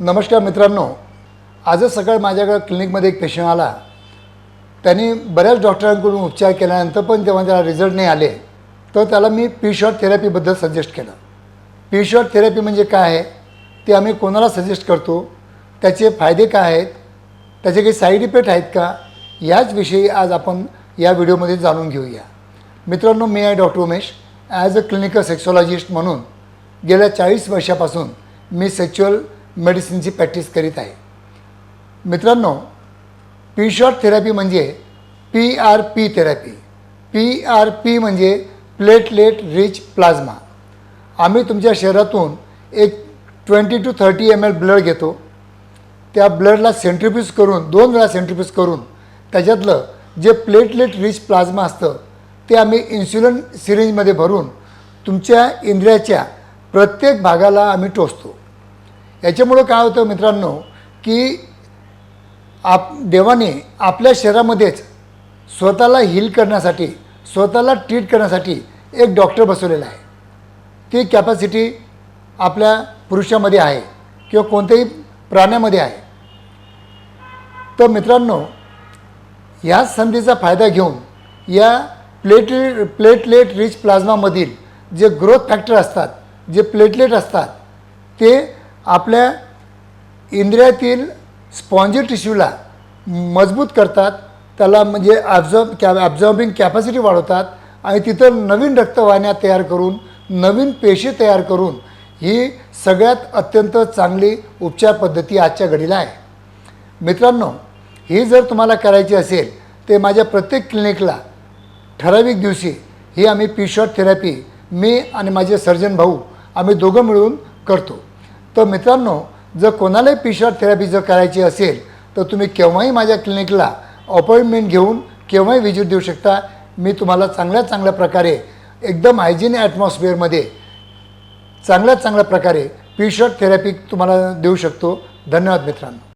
नमस्कार मित्रांनो आजच सकाळ माझ्याकडं क्लिनिकमध्ये एक पेशंट आला. त्यांनी बऱ्याच डॉक्टरांकडून उपचार केल्यानंतर पण जेव्हा त्याला रिझल्ट नाही आले तर त्याला मी पी शॉट थेरपीबद्दल सजेस्ट केलं. पी शॉट थेरपी म्हणजे काय आहे? ते आम्ही कोणाला सजेस्ट करतो? त्याचे फायदे काय आहेत? त्याचे काही साईड इफेक्ट आहेत का? याच विषयी आज आपण या व्हिडिओमध्ये जाणून घेऊया. मित्रांनो मी आहे doctor Umesh. As a clinical sexologist म्हणून गेल्या चाळीस वर्षापासून मी सेक्च्युअल मेडिसिनची प्रॅक्टिस करीत आहे. मित्रांनो पी शॉट थेरपी म्हणजे P R P therapy P R P म्हणजे प्लेटलेट रिच प्लाझ्मा आम्ही तुमच्या शरीरातून एक twenty two thirty M L blood घेतो. त्या ब्लडला सेंट्रिफ्यूज करून दोन वेळा सेंट्रिफ्यूज करून त्याच्यातलं जे प्लेटलेट रिच प्लाझ्मा असतं ते आम्ही इन्सुलिन सिरिंजमध्ये भरून तुमच्या इंद्रियाच्या प्रत्येक भागाला आम्ही टोचतो. याच्यामुळं काय होतं मित्रांनो की आप देवाने आपल्या शरीरामध्येच स्वतःला हील करण्यासाठी स्वतःला ट्रीट करण्यासाठी एक डॉक्टर बसवलेला आहे. ती कॅपॅसिटी आपल्या पुरुषामध्ये आहे किंवा कोणत्याही प्राण्यामध्ये आहे. तर मित्रांनो ह्या संधीचा फायदा घेऊन या प्लेटलेट प्लेटलेट रिच प्लाझ्मामधील जे ग्रोथ फॅक्टर असतात जे प्लेटलेट असतात ते आपल्या इंद्रियातील स्पॉन्जी टिश्यूला मजबूत करतात. त्याला म्हणजे ॲब्झॉर्ब कॅ ॲब्झॉर्बिंग कॅपॅसिटी वाढवतात. आणि तिथं नवीन रक्तवाहिन्या तयार करून नवीन पेशी तयार करून ही सगळ्यात अत्यंत चांगली उपचार पद्धती आजच्या घडीला आहे. मित्रांनो ही जर तुम्हाला करायची असेल ते माझ्या प्रत्येक क्लिनिकला ठराविक दिवशी ही आम्ही पी शॉट थेरपी मी आणि माझे सर्जन भाऊ आम्ही दोघं मिळून करतो. तर मित्रांनो जर कोणालाही पी थेरपी जर करायची असेल तर तुम्ही केव्हाही माझ्या क्लिनिकला अपॉइंटमेंट घेऊन केव्हाही व्हिजिट देऊ शकता. मी तुम्हाला चांगल्या चांगल्या प्रकारे एकदम हायजीन ॲटमॉस्फिअरमध्ये चांगल्या चांगल्या प्रकारे पी थेरपी तुम्हाला देऊ शकतो. धन्यवाद मित्रांनो.